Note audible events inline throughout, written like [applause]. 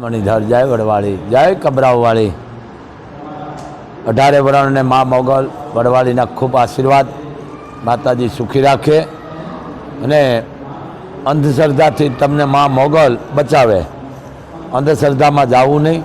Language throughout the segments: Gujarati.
મણિધર જય વડવાળી, જય કબરાવવાળી. અઢારે વરણને મા મોગલ વડવાળીના ખૂબ આશીર્વાદ માતાજી સુખી રાખે અને અંધશ્રદ્ધાથી તમને મા મોગલ બચાવે. અંધશ્રદ્ધામાં જવું નહીં.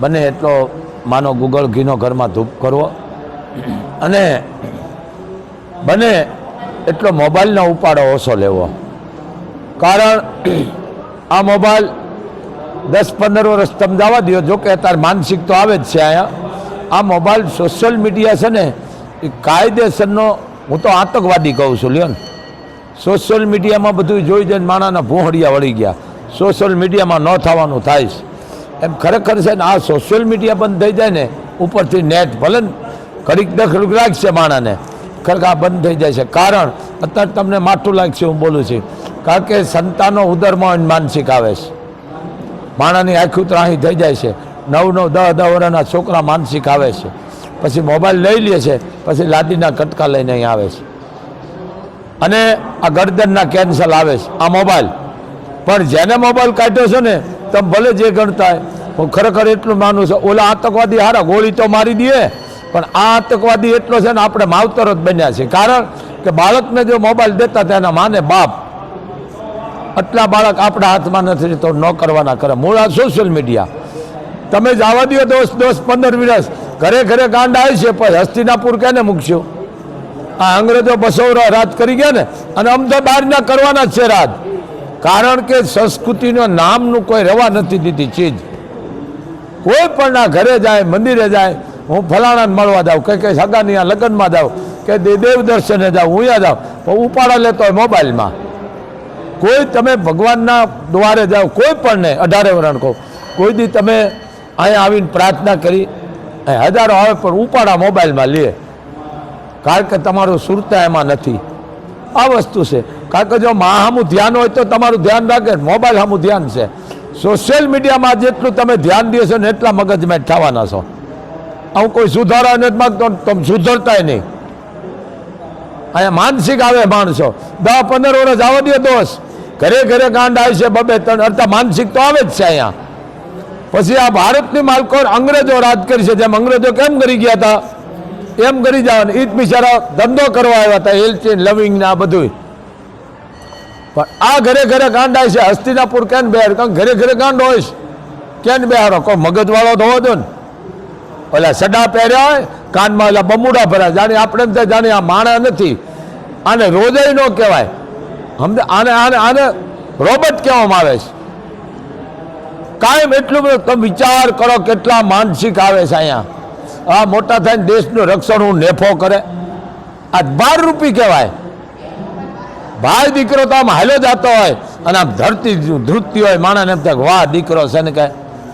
બને એટલો માનો ગુગળ ઘીનો ઘરમાં ધૂપ કરવો. અને બને એટલો મોબાઈલનો ઉપાડો ઓછો લેવો. કારણ આ મોબાઈલ દસ પંદર વર્ષ સમજાવવા જવા દો જો કે અત્યારે માનસિક તો આવે જ છે અહીંયા. આ મોબાઈલ સોશિયલ મીડિયા છે ને, એ કાયદેસરનો, હું તો આતંકવાદી કહું છું, લ્યો ને. સોશિયલ મીડિયામાં બધું જોઈ જઈને માણાના ભૂહડિયા વળી ગયા. સોશિયલ મીડિયામાં ન થવાનું થાય છે. એમ ખરેખર છે ને, આ સોશિયલ મીડિયા બંધ થઈ જાય ને, ઉપરથી નેટ ભલે ઘડીક દખલ રાખશે માણાને. ખરેખર આ બંધ થઈ જાય છે. કારણ, અત્યારે તમને માઠું લાગશે હું બોલું છું. કારણ કે સંતાનો ઉદરમાં માનસિક આવે છે. માણાની આખું ત્રાહી થઈ જાય છે. નવ નવ દહ દહ વર્ષના છોકરા માનસિક આવે છે. પછી મોબાઈલ લઈ લે છે, પછી લાદીના કટકા લઈને અહીં આવે છે. અને આ ગરદનના કેન્સલ આવે છે, આ મોબાઈલ. પણ જેને મોબાઈલ કાઢ્યો છે ને, તમે ભલે જે ગણતા હું ખરેખર એટલું માનું છું, ઓલા આતંકવાદી હારા ગોળી તો મારી દે, પણ આ આતંકવાદી એટલો છે ને, આપણે માવતર જ બન્યા છે કારણ કે બાળકને જો મોબાઈલ દેતા તેના માને બાપ. આટલા બાળક આપણા હાથમાં નથી તો ન કરવાના કરે. મૂળ આ સોશિયલ મીડિયા તમે જવા દો દોસ દોસ, પંદર વર્ષ ઘરે ઘરે ગાંડા આવી છે પણ હસ્તિનાપુર કેને મૂકશો? આ અંગ્રેજો બસો રાત કરી ગયા ને, અને અમ તો બહારના કરવાના જ છે રાત. કારણ કે સંસ્કૃતિનો નામનું કોઈ રવા નથી દીધી ચીજ. કોઈ પણ ઘરે જાય, મંદિરે જાય, હું ફલાણાને મળવા જાઉં, કે કંઈ સગાની આ લગ્નમાં જાઉં, કે દેવ દર્શને જાઉં, હું યા જાઉં, પણ ઉપાડા લેતો હોય મોબાઈલમાં. કોઈ તમે ભગવાનના દ્વારે જાઓ, કોઈ પણ નહીં અઢારે વરણ કહો. કોઈ દી તમે અહીંયા આવીને પ્રાર્થના કરી હજારો આવે પણ ઉપાડા મોબાઈલમાં લે. કારણ કે તમારું સુરતા એમાં નથી. આ વસ્તુ છે. કારણ કે જો મા સામું ધ્યાન હોય તો તમારું ધ્યાન રાખે, મોબાઈલ સામું ધ્યાન છે. સોશિયલ મીડિયામાં જેટલું તમે ધ્યાન દેશો ને એટલા મગજમાં થવાના છો. હું કોઈ સુધારા નથી માગતો, તમે સુધરતાય નહીં. અહીંયા માનસિક આવે માણસો. દસ પંદર વર્ષ આવવા દે દોષ. ઘરે ઘરે ગાંડ આવે છે બબે ત્રણ અડધા માનસિક તો આવે જ છે અહીંયા. પછી આ ભારતની માલકો અંગ્રેજો રાજ કરી છે, જેમ અંગ્રેજો કેમ કરી ગયા હતા? એમ કરી જવાનું. ઈદ બિચારા ધંધો કરવા આવ્યા હતા એલચીન લવિંગ ને આ બધું પણ આ ઘરે ઘરે ગાંડ આવે છે, હસ્તિનાપુર કેન બેહાર કારણ ઘરે ઘરે ગાંડ હોય છે. કેન બેહારો કોઈ મગજવાળો તો હોવો ને. ઓલા સડા પહેર્યા હોય, કાનમાં ઓલા બમુડા ભર્યા. જાણે આપણે જાણે આ માણા નથી. આને રોજાઈ ન કહેવાય. આને આને આને રોબોટ કહેવામાં આવે છે. કાયમ એટલું બધું તમે વિચાર કરો કેટલા માનસિક આવે છે અહીંયા. આ મોટા થઈને દેશનું રક્ષણ હું નેફો કરે. આ બાર રૂપી કહેવાય. ભાઈ દીકરો તો આમ હાલ્યો જતો હોય અને આમ ધરતી ધ્રુતતી હોય માણસને એમ થાય વાહ, દીકરો છે ને કહે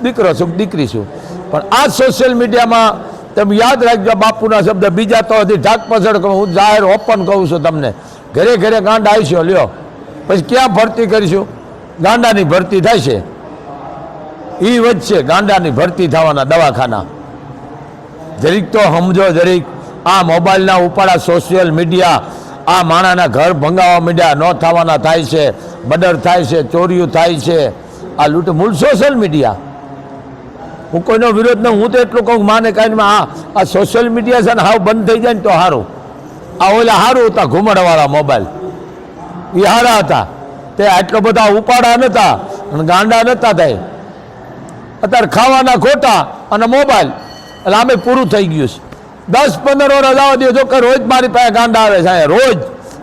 દીકરો છું દીકરી છું. પણ આ સોશિયલ મીડિયામાં તમે યાદ રાખજો, બાપુના શબ્દ બીજા તો હજી ઢાક પછડ કહું હું જાહેર ઓપન કહું છું તમને. ઘરે ઘરે ગાંડા આવીશો લ્યો. પછી ક્યાં ભરતી કરીશું? ગાંડાની ભરતી થાય છે. એ વચ્ચે ગાંડાની ભરતી થવાના દવાખાના. જરીક તો સમજો, જરીક આ મોબાઈલના ઉપાડા સોશિયલ મીડિયા આ માણાના ઘર ભંગાવા મીડિયા, ન થવાના થાય છે બડર થાય છે, ચોરીઓ થાય છે. આ લૂંટ મૂળ સોશિયલ મીડિયા હું કોઈનો વિરોધ નહીં હું તો એટલું કહું માને કાંઈ આ સોશિયલ મીડિયા છે ને હાવ બંધ થઈ જાય ને તો સારું આ ઓલા સારું હતા ઘુમડવાળા મોબાઈલ. એ સારા હતા. તે આટલા બધા ઉપાડા નહોતા અને ગાંડા નહોતા થાય. અત્યારે ખાવાના ખોટા અને મોબાઈલ. એટલે આમે પૂરું થઈ ગયું છે. દસ પંદર વર્ષ આવવા દો જો કે રોજ મારી પાસે ગાંડા આવે છે રોજ.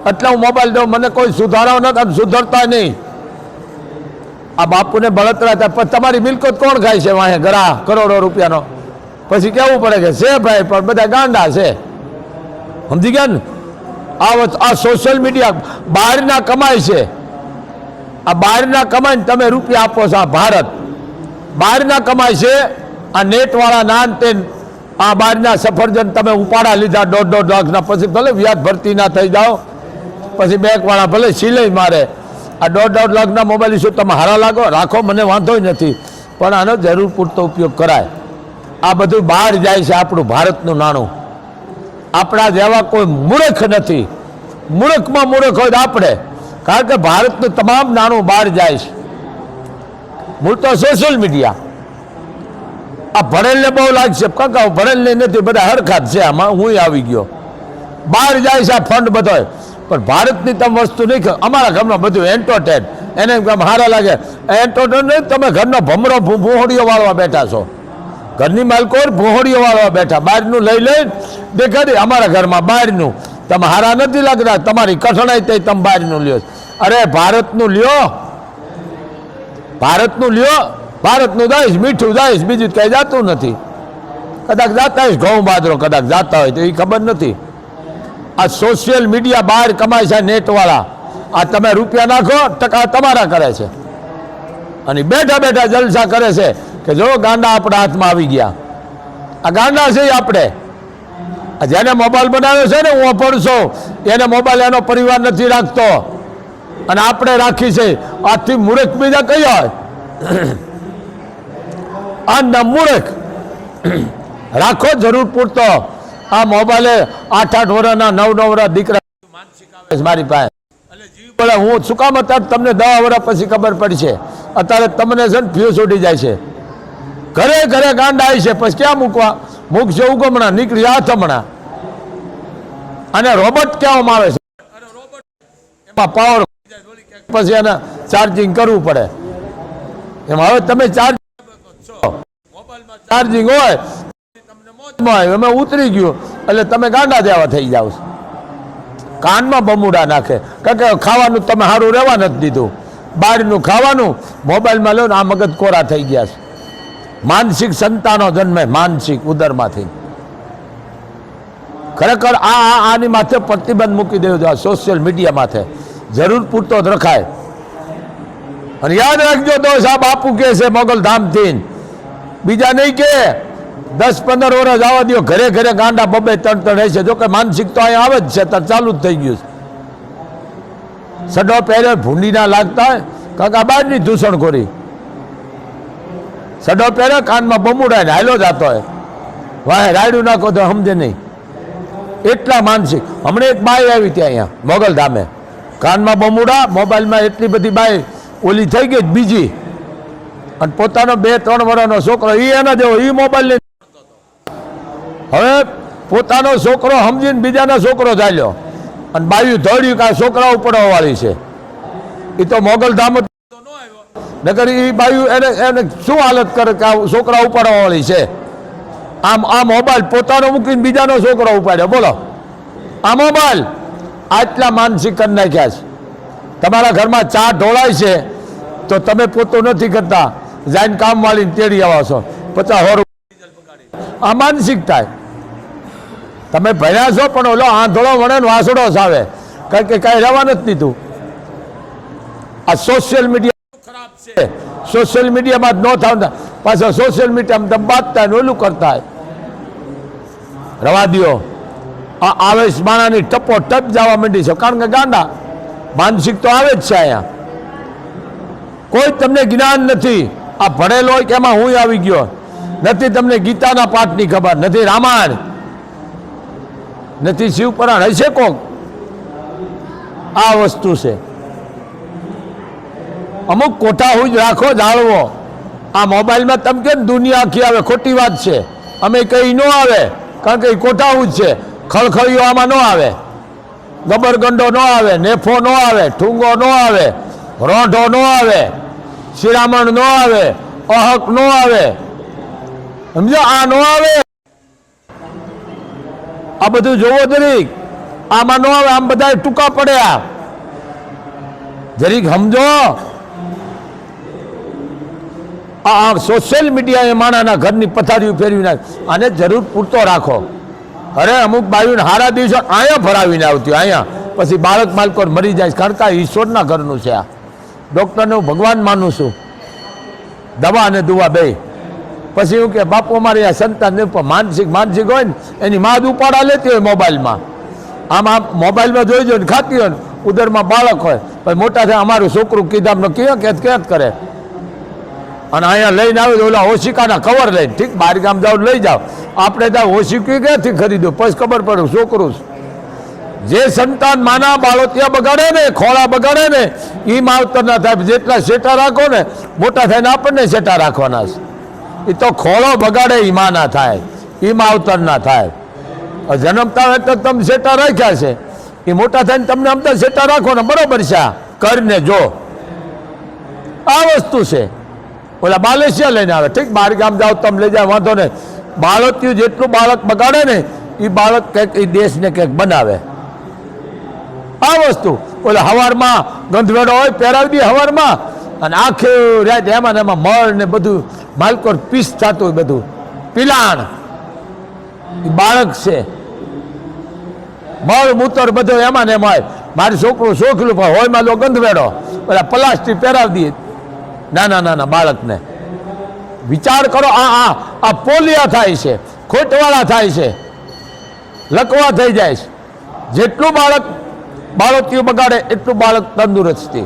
એટલે હું મોબાઈલ દઉં, મને કોઈ સુધારો નથી સુધરતા નહીં. આ બાપુને બળતરા હતા પણ તમારી મિલકત કોણ ખાય છે? વાંહે ગરા કરોડો રૂપિયાનો. પછી કેવું પડે કે છે ભાઈ, પણ બધા ગાંડા છે. સમજી ગયા ને? આ આ સોશિયલ મીડિયા બહારના કમાય છે. આ બહારના કમાઈને તમે રૂપિયા આપો છો આ ભારત. બહારના કમાય છે, આ નેટવાળા નાન તે આ બહારના સફરજન તમે ઉપાડા લીધા દોઢ દોઢ લાખના, પછી ભલે વ્યાજ ભરતી ના થઈ જાઓ, પછી બેંકવાળા ભલે સિલાઈ મારે. આ દોઢ દોઢ લાખના મોબાઈલ શું તમે હારા લાગો, રાખો, મને વાંધો નથી. પણ આનો જરૂર પૂરતો ઉપયોગ કરાય. આ બધું બહાર જાય છે આપણું ભારતનું નાણું. આપણા જેવા કોઈ મૂર્ખ નથી. મૂર્ખમાં મૂર્ખ હોય આપણે. કારણ કે ભારતનું તમામ નાણું બહાર જાય છે. મૂળ તો સોશિયલ મીડિયા આ ભણેલને બહુ લાગશે. કાકા ભણેલને નથી, બધા હરખાત છે આમાં. હું આવી ગયો. બહાર જાય છે આ ફંડ બધો પણ ભારતની તમે વસ્તુ નહીં અમારા ઘરમાં બધું એન્ટરટેન એને સારા લાગે. એન્ટરટેન નહીં, તમે ઘરનો ભમરો ભૂહોડીઓ વાળવા બેઠા છો. ઘરની માલકો ભૂહોડીઓ વાળવા બેઠા. બહારનું લઈ લઈ દેખાડી અમારા ઘરમાં બહારનું તમે હારા નથી લાગતા. તમારી કઠણાઈ તે તમે બહારનું લ્યો. અરે, ભારતનું લ્યો. ભારતનું લ્યો. ભારતનું દઈશ, મીઠું દઈશ, બીજું કંઈ જાતું નથી. કદાચ જાતા હોય, ઘઉં બાદરો કદાચ જાતા હોય, તો એ ખબર નથી. આ સોશિયલ મીડિયા બહાર કમાય છે નેટવાળા. આ તમે રૂપિયા નાખો, ટકા તમારા કરે છે. અને બેઠા બેઠા જલસા કરે છે. કે જો ગાંડા આપણા હાથમાં આવી ગયા. આ ગાંડા છે આપણે. જેને મોબાઈલ બનાવ્યો છે ને, હું અપડશો એને મોબાઈલ એનો પરિવાર નથી રાખતો. અને આપણે રાખી છે. આજથી મૂર્ખ બીજા કઈ હોય? [clears throat] આ મૂર્ખ. [clears throat] રાખો જરૂર પૂરતો. આ મોબાઈલે આઠ આઠ વર્ષના નવ નવ વર્ષ દીકરા મારી પાસે. એટલે હું શું કામ, અત્યારે તમને દસ વર્ષ પછી ખબર પડશે. અત્યારે તમને છે ને ફ્યુઝ ઉડી જાય છે. ઘરે ઘરે ગાંડા આવી છે, પછી ક્યાં મૂકવા? મૂકશે ઉગમણા, નીકળી હાથ હમણાં. અને રોબોટ કહેવામાં આવે છે. એમાં પાવર પછી એને ચાર્જિંગ કરવું પડે. એમ હવે તમે ચાર્જ ચાર્જિંગ હોય મોજમાં એમાં ઉતરી ગયું, એટલે તમે ગાંડા જેવા થઈ જાઓ. કાનમાં બમુડા નાખે. કારણ કે ખાવાનું તમે સારું રહેવા નથી દીધું. બહારનું ખાવાનું, મોબાઈલમાં લો ને આ મગજ કોરા થઈ ગયા છે. માનસિક સંતાનો જન્મે, માનસિક ઉદરમાંથી. ખરેખર આ આની માથે પ્રતિબંધ મૂકી દેવો જોઈએ સોશિયલ મીડિયા માથે. જરૂર પૂરતો જ રખાય. અને યાદ રાખજો તો સાહેબ બાપુ કે છે મોગલધામથી. બીજા નહીં કે દસ પંદર વર્ષ આવવા દો ઘરે ઘરે ગાંડા બબે ત્રણ ત્રણ રહેશે જો કે માનસિક તો અહીંયા આવે જ છે ત્યારે ચાલુ જ થઈ ગયું છે. સડો પહેરે, ભૂંડી ના લાગતા કાકા બહારની દૂષણખોરી સડો પહેરે, કાનમાં બમુડાય હાલો જાતો હોય. વાહે રાયડું નાખો તો સમજે નહીં. એટલા માનસિક. હમણાં એક બાઈ આવી ત્યાં અહીંયા, મોગલ ધામે. કાનમાં બમુડા, મોબાઈલમાં એટલી બધી બાઈ, ઓલી થઈ ગઈ બીજી. અને પોતાનો બે, ત્રણ વર્ષનો છોકરો એ એના જેવો એ મોબાઈલ લઈને હવે પોતાનો છોકરો સમજીને બીજાનો છોકરો ચાલ્યો અને બાયું ધોડ્યું કે આ છોકરા ઉપડવા વાળી છે. એ તો મોગલ નકર એ બાયું એને એને શું હાલત કરે કે આ છોકરા ઉપાડવા વાળી છે? આમ આ મોબાઈલ પોતાનો મૂકીને બીજાનો છોકરો ઉપાડ્યો. બોલો. આ મોબાઈલ આટલા માનસિક કરી નાખ્યા છે. તમારા ઘરમાં ચા ઢોળાય છે, તો તમે પોતું નથી કરતા. જાઈને કામ વાળીને તેડી આવો છો. પચાસ હોર આ માનસિક થાય. તમે ભણ્યા છો, પણ ઓલો આંધળો વણે વાસડો સાવે કારણ કે કાંઈ રહેવા નથી દીધું. આ સોશિયલ મીડિયા સોશિયલ મીડિયામાં ન થતા પાછા સોશિયલ મીડિયામાં બાંધતા ઓલું કરતા રવા દો આ આવેશ માણાની ટપો ટપ જવા માંડી છે. કારણ કે ગાંડા, માનસિક તો આવે જ છે અહીંયા. કોઈ તમને જ્ઞાન નથી. આ ભણેલો હોય કે એમાં હું આવી ગયો? નથી તમને ગીતાના પાઠની ખબર. નથી રામાયણ. નથી શિવપુરાણ. હશે કોક? આ વસ્તુ છે. અમુક કોઠા રાખો, જાળવો. આ મોબાઈલમાં તમે કેમ દુનિયા આખી આવે? ખોટી વાત છે. અમે કંઈ ન આવે, કારણ કે એ છે. ખળખળીઓ આમાં ન આવે. ગબરગંડો ન આવે, નેફો ન આવે, ઠુંગો ન આવે, રોંઢો ન આવે, શિરામણ ન આવે, અહક ન આવે. સમજો? આ ન આવે. આ બધું જોવો જરીક. આમાં ન આવે, આમ બધા ટૂંકા પડ્યા. જરીક સમજો? આ સોશિયલ મીડિયાએ માણાના ઘરની પથારીઓ ફેરવી નાખ. આને જરૂર પૂરતો રાખો. અરે અમુક બાયુને હારા દિવસો અહીંયા ભરાવીને આવતી અહીંયા. પછી બાળક માલકો મરી જાય કારણ કે ઈશ્વરના ઘરનું છે આ. ડૉક્ટરને હું ભગવાન માનું છું. દવા અને દુવા બે. પછી હું કે, બાપુ, અમારે આ સંતાન માનસિક માનસિક હોય ને, એની માં જ ઉપાડા લેતી હોય મોબાઈલમાં. આમ મોબાઈલમાં જોઈ જોઈને ખાતી હોય ને, ઉદરમાં બાળક હોય. પછી મોટા થાય અમારું છોકરું કીધામનો ક્યાં કેત કેત કરે. અને અહીંયા લઈને આવે ઓલા ઓશિકાના કવર લઈને, ઠીક? બહાર જાઓ લઈ જાઓ. આપણે ત્યાં ઓશિકી ક્યાંથી ખરીદ્યું? પછી ખબર પડે છોકરું. જે સંતાન માના, બાળોતિયા બગાડે ને, ખોળા બગાડે ને એ માવતર ના થાય જેટલા શેટા રાખો ને, મોટા થઈને આપણને શેટા રાખવાના છે. એ તો ખોળો બગાડે એ માં ના થાય એ માવતર ના થાય જન્મતા હોય તો તમે શેટા રાખ્યા છે. એ મોટા થઈને તમને આમ તો શેટા રાખો ને, બરોબર છે કરીને જો. આ વસ્તુ છે. ઓલા માલેશિયા લઈને આવે. ઠીક બાર ગામ જાઓ, તમે લઈ જાય વાંધો નહીં. બાળકિયું જેટલું બાળક બગાડે ને એ બાળક કંઈક એ દેશને કંઈક બનાવે. આ વસ્તુ. ઓલા હવારમાં ગંધવેડો હોય, પહેરાવી દે હવારમાં. અને આખે રાત એમાં ને એમાં મળ ને બધું, માલકોર પીસ થતું હોય બધું. પિલાણ. એ બાળક છે. મળ, મૂતર બધો એમાં ને એમાં મારું છોકરું શોખલું પણ હોય લો ગંધવેડો. ઓલા પ્લાસ્ટિક પહેરાવી દઈએ નાના ના બાળકને. વિચાર કરો, આ આ આ પોલિયા થાય છે, ખોટવાળા થાય છે, લકવા થઈ જાય છે. જેટલું બાળક, બાળકીઓ બગાડે, એટલું બાળક તંદુરસ્તી.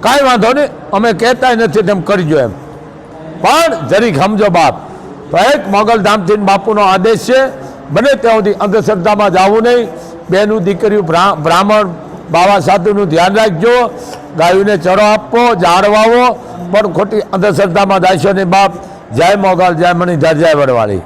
કાંઈ વાંધો નહીં, અમે કહેતા નથી તેમ કરજો એમ. પણ જરીક સમજો બાપ, તો એક મોગલધામથી બાપુનો આદેશ છે, બને ત્યાં સુધી અંધશ્રદ્ધામાં જવું નહીં. બેનું દીકરીઓ બ્રા- બ્રાહ્મણ બાવા સાધુનું ધ્યાન રાખજો, ગાયોને ચરો આપવો ઝાડ વાવો પણ ખોટી અંધશ્રદ્ધામાં નહીં બાપ. જય મોગલ, જય મણિધર, જય વડવાળી.